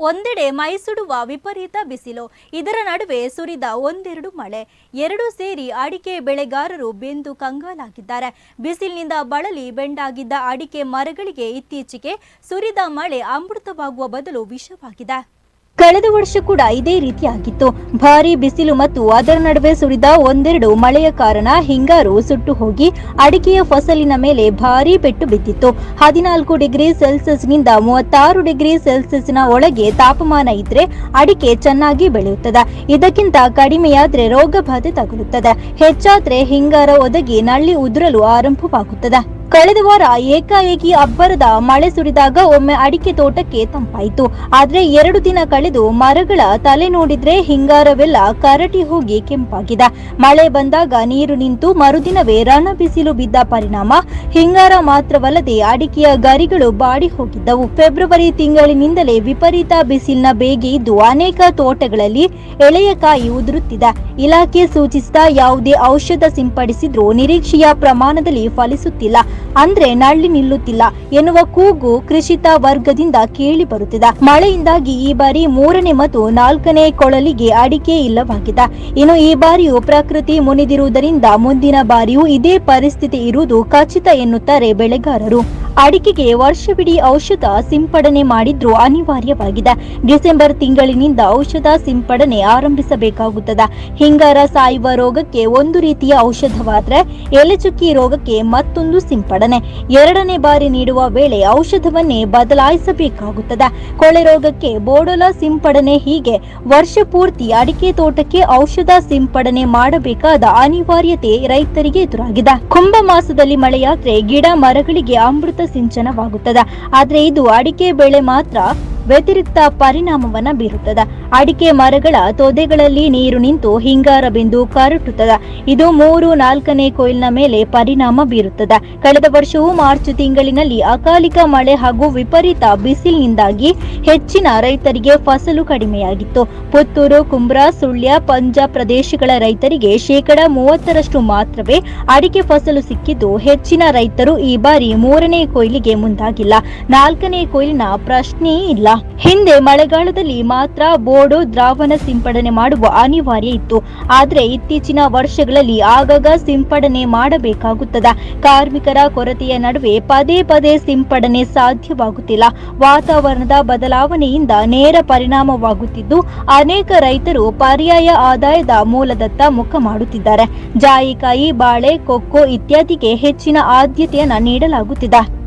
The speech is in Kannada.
ಒಂದೆಡೆ ಮೈಸುಡುವ ವಿಪರೀತ ಬಿಸಿಲು. ಇದರ ನಡುವೆ ಸುರಿದ ಒಂದೆರಡು ಮಳೆ. ಎರಡು ಸೇರಿ ಅಡಿಕೆ ಬೆಳೆಗಾರರು ಬೆಂದು ಕಂಗಾಲಾಗಿದ್ದಾರೆ. ಬಿಸಿಲಿನಿಂದ ಬಳಲಿ ಬೆಂಡಾಗಿದ್ದ ಅಡಿಕೆ ಮರಗಳಿಗೆ ಇತ್ತೀಚೆಗೆ ಸುರಿದ ಮಳೆ ಅಮೃತವಾಗುವ ಬದಲು ವಿಷವಾಗಿದೆ. ಕಳೆದ ವರ್ಷ ಕೂಡ ಇದೇ ರೀತಿಯಾಗಿತ್ತು. ಭಾರಿ ಬಿಸಿಲು ಮತ್ತು ಅದರ ನಡುವೆ ಸುರಿದ ಒಂದೆರಡು ಮಳೆಯ ಕಾರಣ ಹಿಂಗಾರು ಸುಟ್ಟು ಹೋಗಿ ಅಡಿಕೆಯ ಫಸಲಿನ ಮೇಲೆ ಭಾರಿ ಪೆಟ್ಟು ಬಿದ್ದಿತ್ತು. ಹದಿನಾಲ್ಕು ಡಿಗ್ರಿ ಸೆಲ್ಸಿಯಸ್ನಿಂದ ಮೂವತ್ತಾರು ಡಿಗ್ರಿ ಸೆಲ್ಸಿಯಸ್ನ ಒಳಗೆ ತಾಪಮಾನ ಇದ್ರೆ ಅಡಿಕೆ ಚೆನ್ನಾಗಿ ಬೆಳೆಯುತ್ತದೆ. ಇದಕ್ಕಿಂತ ಕಡಿಮೆಯಾದ್ರೆ ರೋಗ ಬಾಧೆ ತಗುಲುತ್ತದೆ. ಹೆಚ್ಚಾದ್ರೆ ಹಿಂಗಾರ ಒದಗಿ ನಳ್ಳಿ ಉದುರಲು ಆರಂಭವಾಗುತ್ತದೆ. ಕಳೆದ ವಾರ ಏಕಾಏಕಿ ಅಬ್ಬರದ ಮಳೆ ಸುರಿದಾಗ ಒಮ್ಮೆ ಅಡಿಕೆ ತೋಟಕ್ಕೆ ತಂಪಾಯಿತು. ಆದ್ರೆ ಎರಡು ದಿನ ಕಳೆದು ಮರಗಳ ತಲೆ ನೋಡಿದ್ರೆ ಹಿಂಗಾರವೆಲ್ಲ ಕರಟಿ ಹೋಗಿ ಕೆಂಪಾಗಿದೆ. ಮಳೆ ಬಂದಾಗ ನೀರು ನಿಂತು ಮರುದಿನವೇ ರಣ ಬಿಸಿಲು ಬಿದ್ದ ಪರಿಣಾಮ. ಹಿಂಗಾರ ಮಾತ್ರವಲ್ಲದೆ ಅಡಿಕೆಯ ಗರಿಗಳು ಬಾಡಿ ಹೋಗಿದ್ದವು. ಫೆಬ್ರವರಿ ತಿಂಗಳಿನಿಂದಲೇ ವಿಪರೀತ ಬಿಸಿಲಿನ ಬೇಗೆ ಇದ್ದು ಅನೇಕ ತೋಟಗಳಲ್ಲಿ ಎಳೆಯ ಕಾಯಿ ಉದುರುತ್ತಿದೆ. ಇಲಾಖೆ ಸೂಚಿಸಿದ ಯಾವುದೇ ಔಷಧ ಸಿಂಪಡಿಸಿದ್ರೂ ನಿರೀಕ್ಷೆಯ ಪ್ರಮಾಣದಲ್ಲಿ ಫಲಿಸುತ್ತಿಲ್ಲ. ಅಂದ್ರೆ ನಳ್ಳಿ ನಿಲ್ಲುತ್ತಿಲ್ಲ ಎನ್ನುವ ಕೂಗು ಕೃಷಿತ ವರ್ಗದಿಂದ ಕೇಳಿ ಬರುತ್ತಿದೆ. ಮಳೆಯಿಂದಾಗಿ ಈ ಬಾರಿ ಮೂರನೇ ಮತ್ತು ನಾಲ್ಕನೇ ಕೊಳಲಿಗೆ ಅಡಿಕೆ ಇಲ್ಲವಾಗಿದೆ. ಇನ್ನು ಈ ಬಾರಿಯೂ ಪ್ರಕೃತಿ ಮುನಿದಿರುವುದರಿಂದ ಮುಂದಿನ ಬಾರಿಯೂ ಇದೇ ಪರಿಸ್ಥಿತಿ ಇರುವುದು ಖಚಿತ ಎನ್ನುತ್ತಾರೆ ಬೆಳೆಗಾರರು. ಅಡಿಕೆಗೆ ವರ್ಷವಿಡೀ ಔಷಧ ಸಿಂಪಡಣೆ ಮಾಡಿದ್ರೂ ಅನಿವಾರ್ಯವಾಗಿದೆ. ಡಿಸೆಂಬರ್ ತಿಂಗಳಿನಿಂದ ಔಷಧ ಸಿಂಪಡಣೆ ಆರಂಭಿಸಬೇಕಾಗುತ್ತದೆ. ಹಿಂಗಾರ ಸಾಯುವ ರೋಗಕ್ಕೆ ಒಂದು ರೀತಿಯ ಔಷಧವಾದ್ರೆ ಎಲೆಚುಕ್ಕಿ ರೋಗಕ್ಕೆ ಮತ್ತೊಂದು ಸಿಂಪಡಣೆ. ಎರಡನೇ ಬಾರಿ ನೀಡುವ ವೇಳೆ ಔಷಧವನ್ನೇ ಬದಲಾಯಿಸಬೇಕಾಗುತ್ತದೆ. ಕೊಳೆ ರೋಗಕ್ಕೆ ಬೋಡೋಲಾ ಸಿಂಪಡಣೆ ಹೀಗೆ ವರ್ಷ ಪೂರ್ತಿ ಅಡಿಕೆ ತೋಟಕ್ಕೆ ಔಷಧ ಸಿಂಪಡಣೆ ಮಾಡಬೇಕಾದ ಅನಿವಾರ್ಯತೆ ರೈತರಿಗೆ ಎದುರಾಗಿದೆ. ಕುಂಭ ಮಾಸದಲ್ಲಿ ಮಳೆಯಾದ್ರೆ ಗಿಡ ಮರಗಳಿಗೆ ಅಮೃತ ಸಿಂಚನವಾಗುತ್ತದೆ. ಆದರೆ ಇದು ಅಡಿಕೆ ಬೆಳೆ ಮಾತ್ರ ವ್ಯತಿರಿಕ್ತ ಪರಿಣಾಮವನ್ನ ಬೀರುತ್ತದೆ. ಅಡಿಕೆ ಮರಗಳ ತೊದೆಗಳಲ್ಲಿ ನೀರು ನಿಂತು ಹಿಂಗಾರ ಬಿಂದು ಕರಟುತ್ತದೆ. ಇದು ಮೂರು ನಾಲ್ಕನೇ ಕೊಯ್ಲಿನ ಮೇಲೆ ಪರಿಣಾಮ ಬೀರುತ್ತದೆ. ಕಳೆದ ವರ್ಷವೂ ಮಾರ್ಚ್ ತಿಂಗಳಿನಲ್ಲಿ ಅಕಾಲಿಕ ಮಳೆ ಹಾಗೂ ವಿಪರೀತ ಬಿಸಿಲಿನಿಂದಾಗಿ ಹೆಚ್ಚಿನ ರೈತರಿಗೆ ಫಸಲು ಕಡಿಮೆಯಾಗಿತ್ತು. ಪುತ್ತೂರು, ಕುಂಬ್ರಾ, ಸುಳ್ಯ ಪಂಜಾಬ್ ಪ್ರದೇಶಗಳ ರೈತರಿಗೆ ಶೇಕಡ ಮೂವತ್ತರಷ್ಟು ಮಾತ್ರವೇ ಅಡಿಕೆ ಫಸಲು ಸಿಕ್ಕಿದ್ದು, ಹೆಚ್ಚಿನ ರೈತರು ಈ ಬಾರಿ ಮೂರನೇ ಕೊಯ್ಲಿಗೆ ಮುಂದಾಗಿಲ್ಲ. ನಾಲ್ಕನೇ ಕೊಯ್ಲಿನ ಪ್ರಶ್ನೆಯೇ ಇಲ್ಲ. ಹಿಂದೆ ಮಳೆಗಾಲದಲ್ಲಿ ಮಾತ್ರ ಬೋಡೋ ದ್ರಾವಣ ಸಿಂಪಡಣೆ ಮಾಡುವ ಅನಿವಾರ್ಯ ಇತ್ತು. ಆದರೆ ಇತ್ತೀಚಿನ ವರ್ಷಗಳಲ್ಲಿ ಆಗಾಗ ಸಿಂಪಡಣೆ ಮಾಡಬೇಕಾಗುತ್ತದೆ. ಕಾರ್ಮಿಕರ ಕೊರತೆಯ ನಡುವೆ ಪದೇ ಪದೇ ಸಿಂಪಡಣೆ ಸಾಧ್ಯವಾಗುತ್ತಿಲ್ಲ. ವಾತಾವರಣದ ಬದಲಾವಣೆಯಿಂದ ನೇರ ಪರಿಣಾಮವಾಗುತ್ತಿದ್ದು, ಅನೇಕ ರೈತರು ಪರ್ಯಾಯ ಆದಾಯದ ಮೂಲದತ್ತ ಮುಖ ಮಾಡುತ್ತಿದ್ದಾರೆ. ಜಾಯಿಕಾಯಿ, ಬಾಳೆ, ಕೊಕ್ಕೋ ಇತ್ಯಾದಿಗೆ ಹೆಚ್ಚಿನ ಆದ್ಯತೆಯನ್ನು ನೀಡಲಾಗುತ್ತಿದೆ.